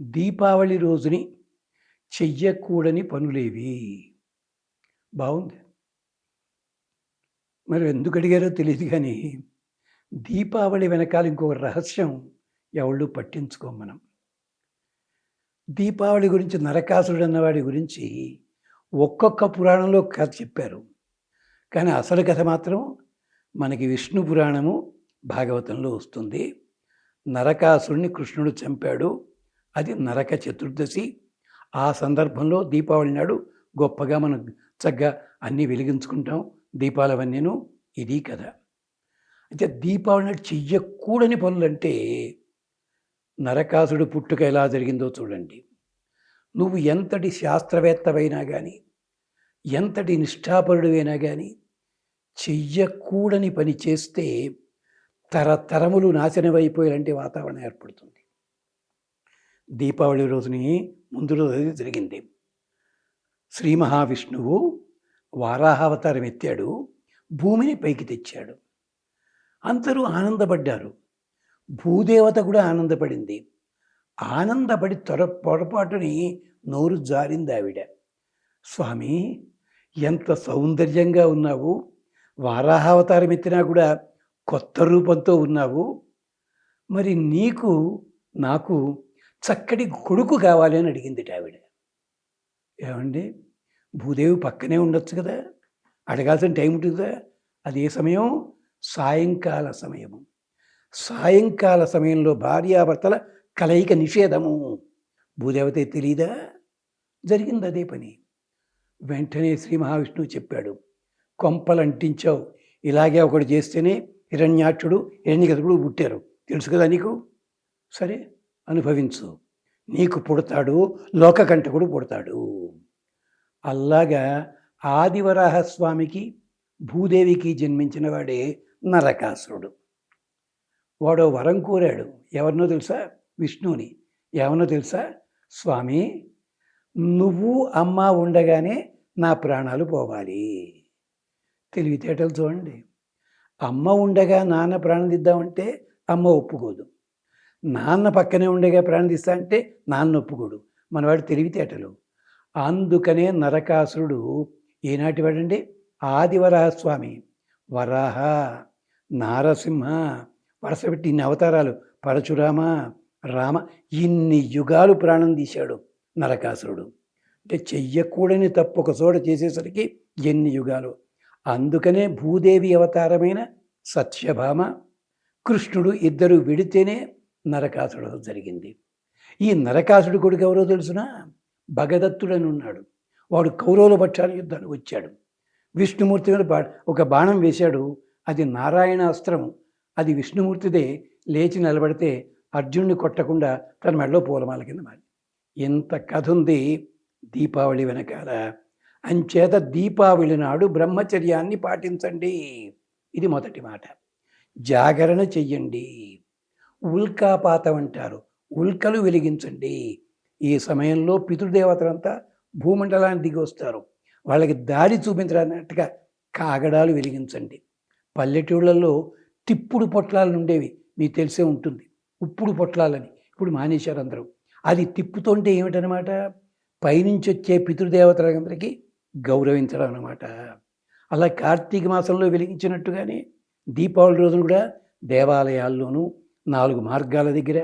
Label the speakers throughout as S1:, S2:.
S1: దీపావళి రోజుని చెయ్యకూడని పనులేవి. బాగుంది మరి ఎందుకు అడిగారో తెలియదు కానీ దీపావళి వెనకాల ఇంకొక రహస్యం ఎవళ్ళు పట్టించుకోం మనం. దీపావళి గురించి నరకాసురుడు అన్నవాడి గురించి ఒక్కొక్క పురాణంలో కథ చెప్పారు. కానీ అసలు కథ మాత్రం మనకి విష్ణు పురాణము భాగవతంలో వస్తుంది. నరకాసురుడిని కృష్ణుడు చంపాడు. అది నరక చతుర్దశి. ఆ సందర్భంలో దీపావళి నాడు గొప్పగా మనం చక్కగా అన్నీ వెలిగించుకుంటాం దీపాలవన్నీను. ఇది కథ. అయితే దీపావళి నాడు చెయ్యకూడని పనులంటే నరకాసుడు పుట్టుక ఎలా జరిగిందో చూడండి. నువ్వు ఎంతటి శాస్త్రవేత్తవైనా కానీ ఎంతటి నిష్ఠాపరుడువైనా కానీ చెయ్యకూడని పని చేస్తే తరతరములు నాశనమైపోయాలంటే వాతావరణం ఏర్పడుతుంది. దీపావళి రోజుని ముందు రోజు అది జరిగింది. శ్రీ మహావిష్ణువు వారాహావతారం ఎత్తాడు భూమిని పైకి తెచ్చాడు. అందరూ ఆనందపడ్డారు. భూదేవత కూడా ఆనందపడింది. ఆనందపడి త్వర పొరపాటుని నోరు జారింది ఆవిడ. స్వామి ఎంత సౌందర్యంగా ఉన్నావు. వారాహావతారం ఎత్తినా కూడా కొత్త రూపంతో ఉన్నావు. మరి నీకు నాకు చక్కటి కొడుకు కావాలి అని అడిగింది ఆవిడ. ఏమండి? భూదేవి పక్కనే ఉండొచ్చు కదా? అడగాల్సిన టైం ఉంటుందా కదా? అది ఏ సమయం? సాయంకాల సమయము. సాయంకాల సమయంలో భార్యాభర్తల కలయిక నిషేధము. భూదేవత తెలియదా జరిగింది అదే పని. వెంటనే శ్రీ మహావిష్ణువు చెప్పాడు. కొంపలు అంటించావు ఇలాగే ఒకడు చేస్తేనే హిరణ్యాక్షుడు హిరణ్యకథకుడు పుట్టారు. తెలుసు కదా నీకు? సరే. అనుభవించు. నీకు పుడతాడు లోకకంఠకుడు పుడతాడు. అలాగా ఆదివరాహస్వామికి భూదేవికి జన్మించిన వాడే నరకాసురుడు. వాడో వరం కోరాడు. ఎవరినో తెలుసా? విష్ణువుని. ఎవరినో తెలుసా? స్వామి నువ్వు అమ్మ ఉండగానే నా ప్రాణాలు పోవాలి. తెలివితేటలు చూడండి. అమ్మ ఉండగా నాన్న ప్రాణం దిద్దామంటే అమ్మ ఒప్పుకోదు. నాన్న పక్కనే ఉండేగా ప్రాణం తీస్తా అంటే నాన్న ఒప్పుకోడు మనవాడు తెలివితేటలు. అందుకనే నరకాసురుడు ఏనాటి వాడండి ఆదివరాహస్వామి. వరాహ నారసింహ వరసపెట్టి ఇన్ని అవతారాలు పరశురామ రామ ఇన్ని యుగాలు ప్రాణం తీశాడు నరకాసురుడు. అంటే చెయ్యకూడని తప్పు ఒక చోట చేసేసరికి ఎన్ని యుగాలు? అందుకనే భూదేవి అవతారమైన సత్యభామ కృష్ణుడు ఇద్దరు విడితేనే నరకాసుడు జరిగింది. ఈ నరకాసుడు కొడుకు ఎవరో తెలుసిన? భగదత్తుడని ఉన్నాడు. వాడు కౌరవుల పక్షాల యుద్ధానికి వచ్చాడు. విష్ణుమూర్తి మీద బా ఒక బాణం వేశాడు. అది నారాయణ అస్త్రం అది విష్ణుమూర్తిదే లేచి నిలబడితే అర్జునుడిని కొట్టకుండా తన మెడలో పూలమాల కింద మారి. ఎంత కథ ఉంది దీపావళి వెనకాల. అంచేత దీపావళి నాడు బ్రహ్మచర్యాన్ని పాటించండి. ఇది మొదటి మాట. జాగరణ చెయ్యండి. ఉల్కాపాతం అంటారు ఉల్కలు వెలిగించండి. ఈ సమయంలో పితృదేవతలంతా భూమండలాన్ని దిగి వస్తారు వాళ్ళకి దారి చూపించడాన్నట్టుగా కాగడాలు వెలిగించండి. పల్లెటూళ్ళల్లో తిప్పుడు పొట్లాలు ఉండేవి మీకు తెలిసే ఉంటుంది. ఉప్పుడు పొట్లాలని. ఇప్పుడు మానేశారు అందరూ. అది తిప్పుతుంటే ఏమిటనమాట? పైనుంచి వచ్చే పితృదేవతలందరికీ గౌరవించడం అనమాట అలా కార్తీక మాసంలో వెలిగించినట్టుగానే దీపావళి రోజున కూడా దేవాలయాల్లోనూ నాలుగు మార్గాల దగ్గర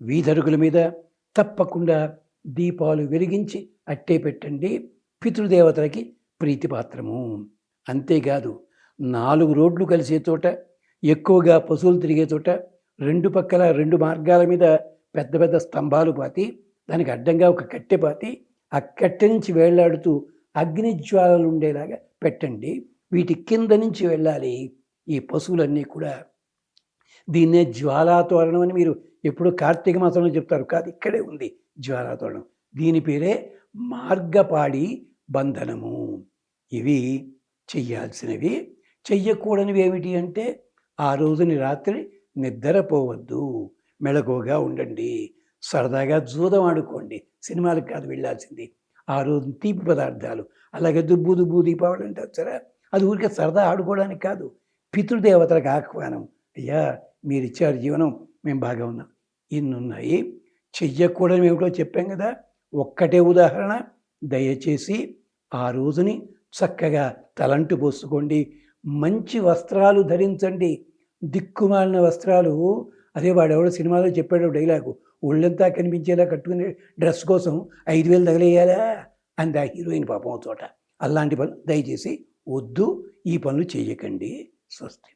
S1: వీధరుగుల మీద తప్పకుండా దీపాలు వెలిగించి అట్టే పెట్టండి. పితృదేవతలకి ప్రీతిపాత్రము. అంతేకాదు నాలుగు రోడ్లు కలిసే చోట ఎక్కువగా పశువులు తిరిగే చోట రెండు పక్కల రెండు మార్గాల మీద పెద్ద పెద్ద స్తంభాలు పాతి దానికి అడ్డంగా ఒక కట్టె పాతి ఆ కట్టె నుంచి వేళ్ళాడుతూ అగ్నిజ్వాలలు ఉండేలాగా పెట్టండి. వీటి కింద నుంచి వెళ్ళాలి. ఈ పశువులన్నీ కూడా దీన్నే జ్వాలాతోరణం అని మీరు ఎప్పుడు కార్తీక మాసంలో చెప్తారు. కాదు ఇక్కడే ఉంది జ్వాలాతోరణం. దీని పేరే మార్గపాడి బంధనము. ఇవి చెయ్యాల్సినవి. చెయ్యకూడనివి ఏమిటి అంటే ఆ రోజుని రాత్రి నిద్రపోవద్దు. మెళకువగా ఉండండి. సరదాగా జూదం ఆడుకోండి. సినిమాలకు కాదు వెళ్ళాల్సింది. ఆ రోజు తీపి పదార్థాలు. అలాగే దుబ్బు దుబ్బు దీపావళి అంటారు సరే. అది ఊరికే సరదా ఆడుకోవడానికి కాదు. పితృదేవతలకు ఆహ్వానం. అయ్యా మీరు ఇచ్చారు జీవనం మేము బాగా ఉన్నాం. ఇన్ని ఉన్నాయి చెయ్యకూడదు ఏమిటో చెప్పాం కదా. ఒక్కటే ఉదాహరణ. దయచేసి ఆ రోజుని చక్కగా తలంటు పోసుకోండి. మంచి వస్త్రాలు ధరించండి. దిక్కుమాలిన వస్త్రాలు. అదే వాడెవడో సినిమాలో చెప్పాడు డైలాగు. ఒళ్ళంతా కనిపించేలా కట్టుకునే డ్రెస్ కోసం ఐదు వేలు తగిలేయాలా? అంది ఆ హీరోయిన్ పాపం చోట. అలాంటి పనులు దయచేసి వద్దు. ఈ పనులు చేయకండి స్వస్తి.